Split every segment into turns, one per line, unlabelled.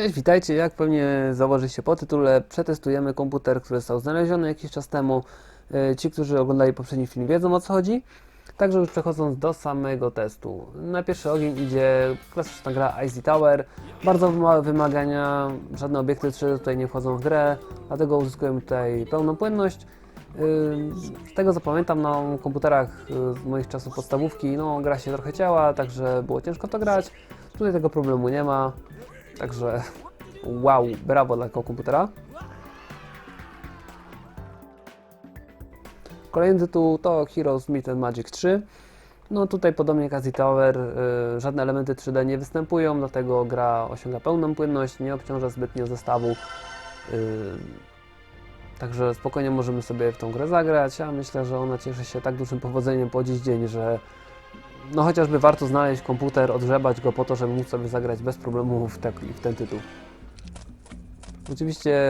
Cześć, witajcie. Jak pewnie założyliście po tytule, przetestujemy komputer, który został znaleziony jakiś czas temu. E, Ci, którzy oglądali poprzedni film, wiedzą o co chodzi. Także już przechodząc do samego testu. Na pierwszy ogień idzie klasyczna gra Icy Tower. Bardzo małe wymagania, żadne obiekty 3D tutaj nie wchodzą w grę, dlatego uzyskujemy tutaj pełną płynność. Yy, Z tego co pamiętam na komputerach yy, z moich czasów podstawówki, no gra się trochę ciała, także było ciężko to grać. Tutaj tego problemu nie ma, także wow, brawo dla komputera. Kolejny tytuł to Heroes Meet and Magic 3. No tutaj podobnie jak Azzy Tower, y, żadne elementy 3D nie występują, dlatego gra osiąga pełną płynność, nie obciąża zbytnio zestawu. Y, Także spokojnie możemy sobie w tą grę zagrać, a myślę, że ona cieszy się tak dużym powodzeniem po dziś dzień, że no chociażby warto znaleźć komputer, odgrzebać go po to, żeby móc sobie zagrać bez problemu w, te, w ten tytuł. Oczywiście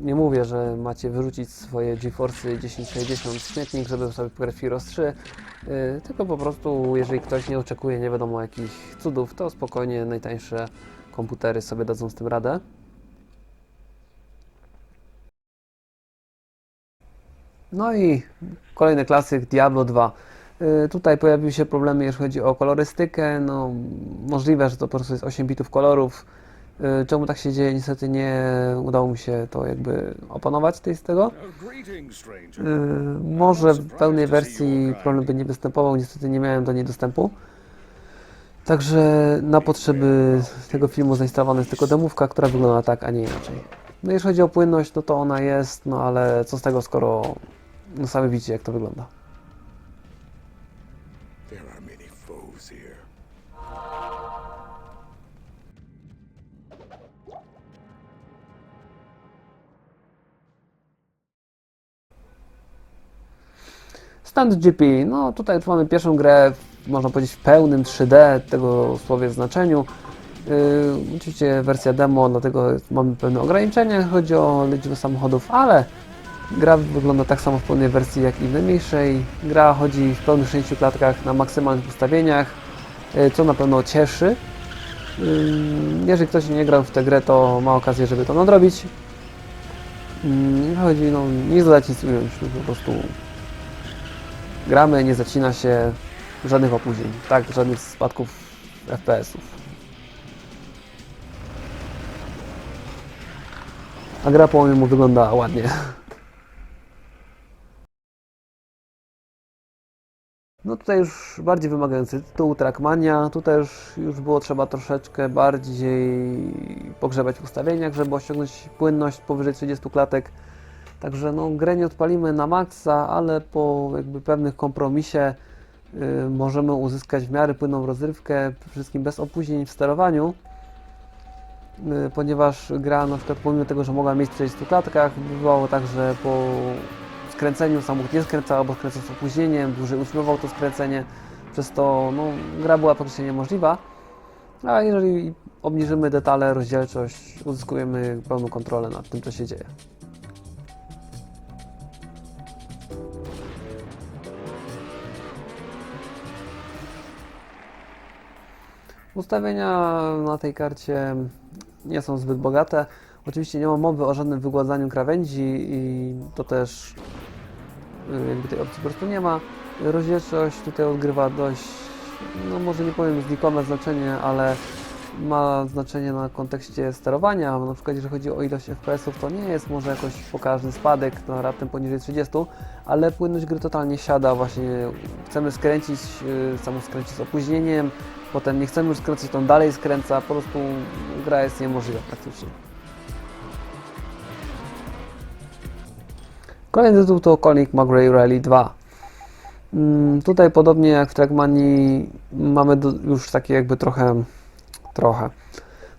nie mówię, że macie wyrzucić swoje GeForce 1060 w śmietnik, żeby sobie pograć Heroes 3, yy, tylko po prostu jeżeli ktoś nie oczekuje nie wiadomo jakich cudów, to spokojnie najtańsze komputery sobie dadzą z tym radę. No i kolejny klasyk Diablo 2. Y, Tutaj pojawiły się problemy, jeśli chodzi o kolorystykę. No, możliwe, że to po prostu jest 8 bitów kolorów. Y, Czemu tak się dzieje? Niestety nie udało mi się to jakby opanować tej z tego. Y, Może w pełnej wersji problem by nie występował, niestety nie miałem do niej dostępu. Także na potrzeby tego filmu zainstalowana jest tylko demówka, która wygląda tak, a nie inaczej. No jeśli chodzi o płynność, no to ona jest, no ale co z tego, skoro no sami widzicie jak to wygląda. Stand GP, no tutaj mamy pierwszą grę, można powiedzieć w pełnym 3D, tego słowie znaczeniu. Yy, oczywiście wersja demo, dlatego mamy pewne ograniczenia, chodzi o liczbę samochodów, ale gra wygląda tak samo w pełnej wersji jak i w najmniejszej. Gra chodzi w pełnych 60 klatkach na maksymalnych ustawieniach, yy, co na pewno cieszy. Yy, jeżeli ktoś nie grał w tę grę, to ma okazję, żeby to nadrobić. Yy, chodzi, no, nie zadać nic ująć, no, po prostu gramy, nie zacina się, żadnych opóźnień, tak, żadnych spadków FPS-ów. A gra po mojemu wygląda ładnie. No tutaj już bardziej wymagający tytuł, Trackmania. Tutaj już, już było trzeba troszeczkę bardziej pogrzebać w ustawieniach, żeby osiągnąć płynność powyżej 30 klatek. Także no, grę nie odpalimy na maksa, ale po jakby pewnych kompromisie y, możemy uzyskać w miarę płynną rozrywkę, przede wszystkim bez opóźnień w sterowaniu, y, ponieważ gra na przykład pomimo tego, że mogła mieć w 40 klatkach, bywało tak, że po skręceniu samochód nie skręcał, albo skręcał z opóźnieniem, dłużej utrzymywał to skręcenie, przez to no, gra była praktycznie niemożliwa. A jeżeli obniżymy detale, rozdzielczość, uzyskujemy pełną kontrolę nad tym, co się dzieje. Ustawienia na tej karcie nie są zbyt bogate. Oczywiście nie ma mowy o żadnym wygładzaniu krawędzi i to też y, jakby tej opcji po prostu nie ma. Rozdzielczość tutaj odgrywa dość, no może nie powiem znikome znaczenie, ale ma znaczenie na kontekście sterowania. Na przykład jeżeli chodzi o ilość FPS-ów, to nie jest może jakoś pokaźny spadek na raptem poniżej 30, ale płynność gry totalnie siada. Właśnie chcemy skręcić, yy, chcemy skręcić z opóźnieniem, potem nie chcemy już skręcać, to on dalej skręca, po prostu gra jest niemożliwa praktycznie. Kolejny tytuł to Colin McRae Rally 2. Mm, Tutaj podobnie jak w Trackmanii mamy już takie jakby trochę, trochę,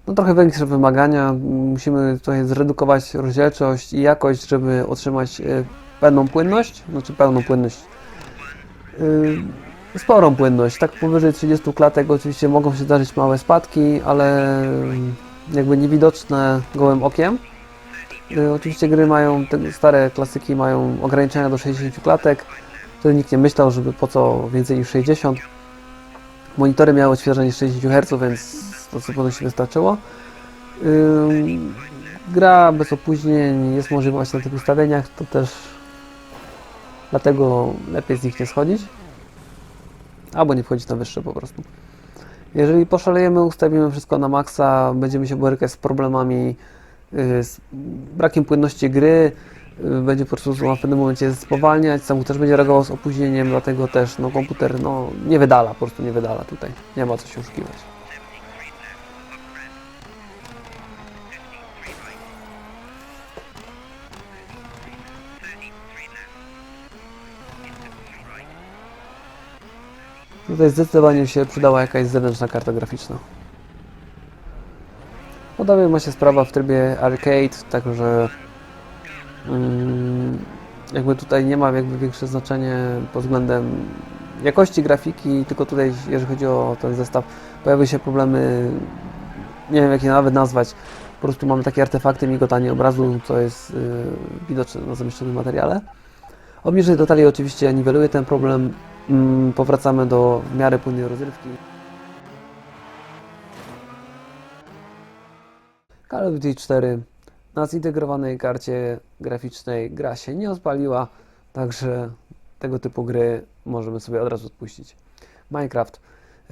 no trochę większe wymagania. Musimy tutaj zredukować rozdzielczość i jakość, żeby otrzymać e, pełną płynność, znaczy pełną płynność, yy, sporą płynność. Tak powyżej 30 klatek oczywiście mogą się zdarzyć małe spadki, ale jakby niewidoczne gołym okiem. Y, Oczywiście gry mają, te stare klasyki mają ograniczenia do 60 klatek. Wtedy nikt nie myślał, żeby po co więcej niż 60. Monitory miały odświeżanie 60 Hz, więc powinno się wystarczyło. Gra bez opóźnień, jest możliwość na tych ustawieniach, to też dlatego lepiej z nich nie schodzić. Albo nie wchodzić na wyższe po prostu. Jeżeli poszalejemy, ustawimy wszystko na maksa, będziemy się borykać z problemami, y, z brakiem płynności gry, y, będzie po prostu w pewnym momencie spowalniać, samochód też będzie reagował z opóźnieniem, dlatego też no, komputer no, nie wydala, po prostu nie wydala tutaj, nie ma co się oszukiwać. Tutaj zdecydowanie się przydała jakaś zewnętrzna karta graficzna. Podobnie ma się sprawa w trybie arcade, także mm, jakby tutaj nie ma jakby większe znaczenie pod względem jakości grafiki, tylko tutaj jeżeli chodzi o ten zestaw pojawiły się problemy, nie wiem jak je nawet nazwać, po prostu mamy takie artefakty migotanie obrazu, co jest yy, widoczne na zamieszczonym materiale. Obniżenie detali oczywiście niweluje ten problem, powracamy do w miarę płynnej rozrywki. Call of Duty 4 na zintegrowanej karcie graficznej gra się nie odpaliła, także tego typu gry możemy sobie od razu odpuścić. Minecraft.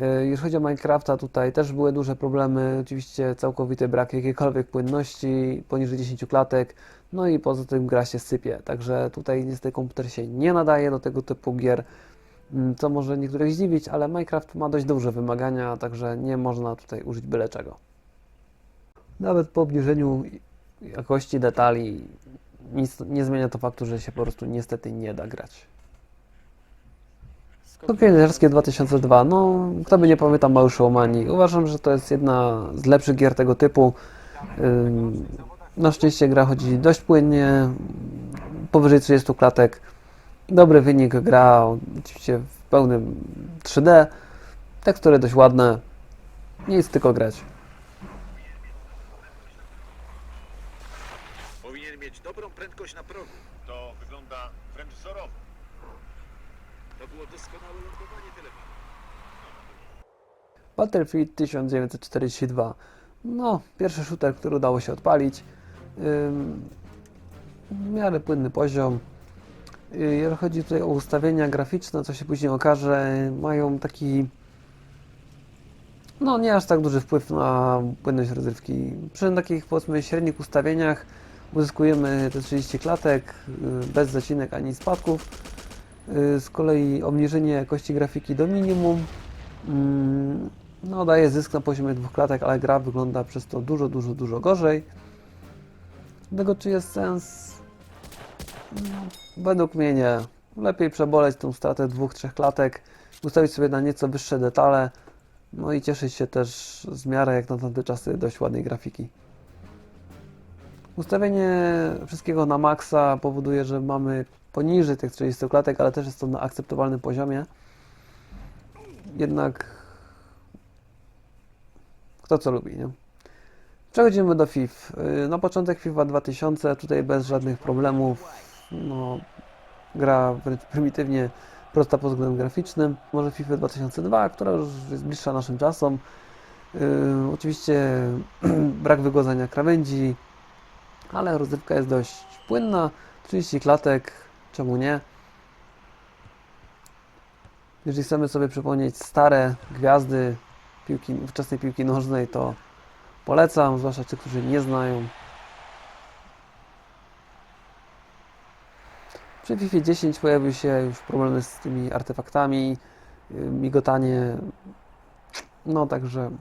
E, Jeżeli chodzi o Minecrafta, tutaj też były duże problemy. Oczywiście całkowity brak jakiejkolwiek płynności, poniżej 10 klatek, no i poza tym gra się sypie. Także tutaj niestety komputer się nie nadaje do tego typu gier. Mm, co może niektórych zdziwić, ale Minecraft ma dość duże wymagania, także nie można tutaj użyć byle czego. Nawet po obniżeniu jakości detali nic nie zmienia to faktu, że się po prostu niestety nie da grać. Skok pielęgniarskie 2002, no kto by nie pamiętał Mały Showmani. Uważam, że to jest jedna z lepszych gier tego typu. Na szczęście gra chodzi dość płynnie, powyżej 30 klatek. Dobry wynik, gra oczywiście w pełnym 3D, tekstury dość ładne, nic tylko grać.
Powinien mieć dobrą prędkość na progu.
To wygląda wręcz wzorowo.
To było doskonałe lądowanie telefonu.
Battlefield 1942. No, pierwszy shooter, który udało się odpalić. Ym, w miarę płynny poziom. Y, Jeżeli chodzi tutaj o ustawienia graficzne, co się później okaże, mają taki no nie aż tak duży wpływ na płynność rozrywki. Przy takich powiedzmy średnich ustawieniach uzyskujemy te 30 klatek y, bez zacinek ani spadków. Y, Z kolei obniżenie jakości grafiki do minimum mm, no, daje zysk na poziomie dwóch klatek, ale gra wygląda przez to dużo, dużo, dużo gorzej. Tego czy jest sens? No, według mnie nie. Lepiej przeboleć tą stratę dwóch, trzech klatek, ustawić sobie na nieco wyższe detale, no i cieszyć się też z miarę jak na tamte czasy dość ładnej grafiki. Ustawienie wszystkiego na maksa powoduje, że mamy poniżej tych 30 klatek, ale też jest to na akceptowalnym poziomie. Jednak kto co lubi, nie? Przechodzimy do FIF. Yy, Na początek FIFA 2000, tutaj bez żadnych problemów. No, gra wręcz prymitywnie prosta pod względem graficznym. Może FIFA 2002, która już jest bliższa naszym czasom. Yy, oczywiście brak wygładzania krawędzi, ale rozrywka jest dość płynna. 30 klatek, czemu nie? Jeżeli chcemy sobie przypomnieć stare gwiazdy piłki, wczesnej piłki nożnej, to polecam, zwłaszcza ci, którzy nie znają. Przy FIFA 10 pojawiły się już problemy z tymi artefaktami, yy, migotanie. No także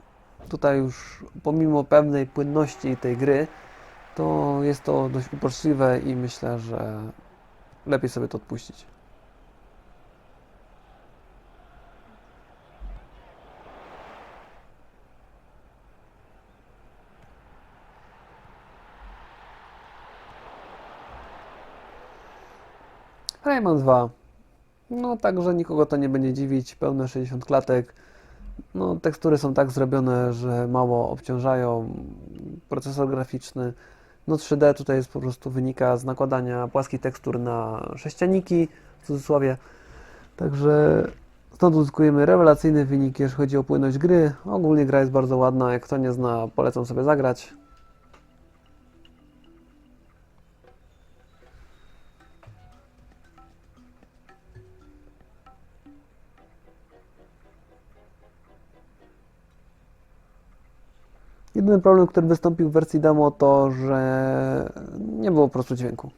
tutaj już pomimo pewnej płynności tej gry, to jest to dość uporczywe i myślę, że lepiej sobie to odpuścić. Rayman 2. No także nikogo to nie będzie dziwić, pełne 60 klatek. No, tekstury są tak zrobione, że mało obciążają procesor graficzny. No 3D tutaj jest po prostu wynika z nakładania płaskich tekstur na sześcianiki, w cudzysłowie. Także Stąd uzyskujemy rewelacyjny wynik, jeśli chodzi o płynność gry. Ogólnie gra jest bardzo ładna, jak kto nie zna, polecam sobie zagrać. Jedyny problem, który wystąpił w wersji demo, to że nie było po prostu dźwięku.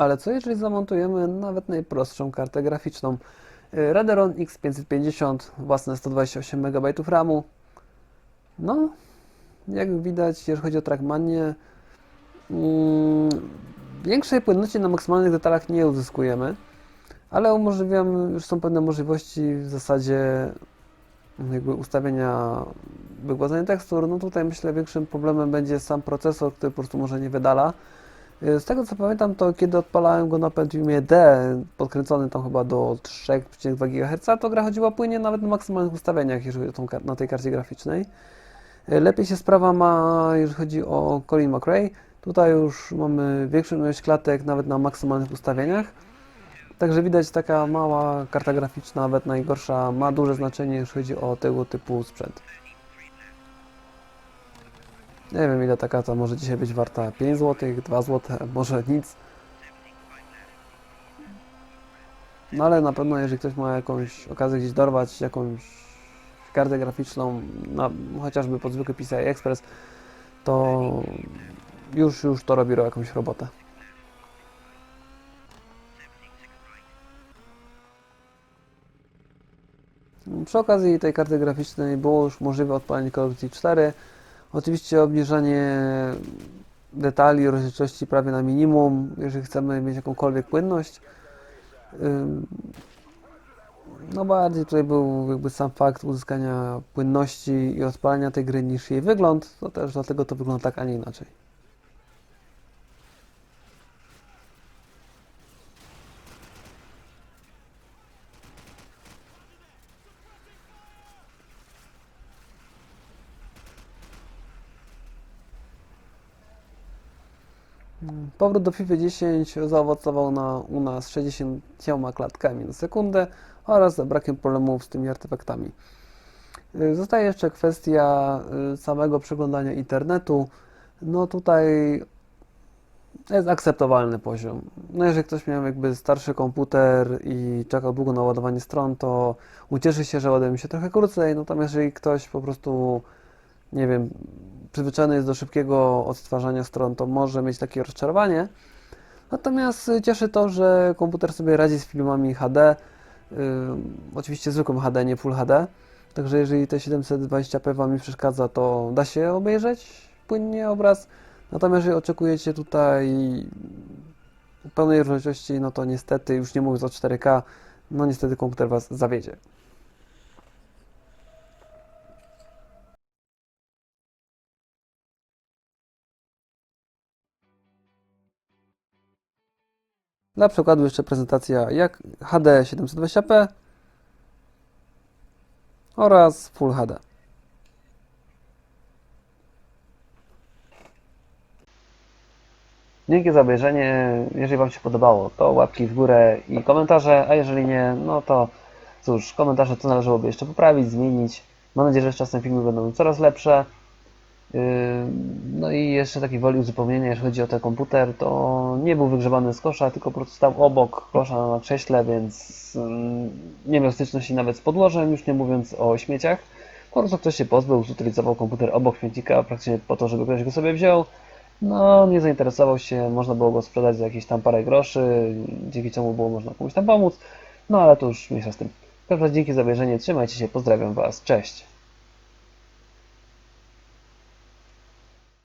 Ale co jeżeli zamontujemy nawet najprostszą kartę graficzną? Y, Radeon X550, własne 128 MB RAMu. No, jak widać, jeżeli chodzi o Trackmanie, mm, większej płynności na maksymalnych detalach nie uzyskujemy, ale umożliwiam, już są pewne możliwości w zasadzie jakby ustawienia wygładzenia tekstur. No tutaj myślę większym problemem będzie sam procesor, który po prostu może nie wydala. Z tego co pamiętam, to kiedy odpalałem go na Pentiumie D, podkręcony tam chyba do 3,2 GHz, to gra chodziła płynnie nawet na maksymalnych ustawieniach, jeżeli o tą, na tej karcie graficznej. Lepiej się sprawa ma, jeżeli chodzi o Colin McRae. Tutaj już mamy większą ilość klatek nawet na maksymalnych ustawieniach. Także widać taka mała karta graficzna, nawet najgorsza, ma duże znaczenie, jeśli chodzi o tego typu sprzęt. Nie wiem ile ta karta może dzisiaj być warta. 5 zł, 2 zł, może nic. No ale na pewno jeżeli ktoś ma jakąś okazję gdzieś dorwać jakąś kartę graficzną, na, chociażby pod zwykły PCI Express, to już, już to robi jakąś robotę. Przy okazji tej karty graficznej było już możliwe odpalenie Call of Duty 4. Oczywiście obniżanie detali, rozdzielczości prawie na minimum, jeżeli chcemy mieć jakąkolwiek płynność. No bardziej tutaj był jakby sam fakt uzyskania płynności i odpalania tej gry niż jej wygląd, to też dlatego to wygląda tak, a nie inaczej. Powrót do FIFA 10 zaowocował na, u nas 60 klatkami na sekundę oraz brakiem problemów z tymi artefaktami. Y, Zostaje jeszcze kwestia y, samego przeglądania internetu. No tutaj jest akceptowalny poziom. No jeżeli ktoś miał jakby starszy komputer i czekał długo na ładowanie stron, to ucieszy się, że ładuje mi się trochę krócej. Natomiast jeżeli ktoś po prostu, nie wiem, przyzwyczajony jest do szybkiego odtwarzania stron, to może mieć takie rozczarowanie. Natomiast y, cieszy to, że komputer sobie radzi z filmami HD, yy, oczywiście zwykłym HD, nie Full HD. Także jeżeli te 720p Wam przeszkadza, to da się obejrzeć płynnie obraz. Natomiast jeżeli oczekujecie tutaj pełnej rozdzielczości, no to niestety, już nie mówiąc o 4K, no niestety komputer Was zawiedzie. Dla przykładu jeszcze prezentacja jak HD 720p oraz Full HD. Dzięki za obejrzenie. Jeżeli Wam się podobało, to łapki w górę i komentarze, a jeżeli nie, no to cóż, komentarze to należałoby jeszcze poprawić, zmienić. Mam nadzieję, że z czasem filmy będą coraz lepsze. No i jeszcze takiej woli uzupełnienia, jeżeli chodzi o ten komputer, to nie był wygrzebany z kosza, tylko po prostu stał obok kosza na krześle, więc nie miał styczności nawet z podłożem, już nie mówiąc o śmieciach. Po prostu ktoś się pozbył, zutylizował komputer obok śmietnika, praktycznie po to, żeby ktoś go sobie wziął. No, nie zainteresował się, można było go sprzedać za jakieś tam parę groszy, dzięki czemu było można komuś tam pomóc. No ale to już mniejsza z tym. Razie dzięki za obejrzenie, trzymajcie się, pozdrawiam Was, cześć!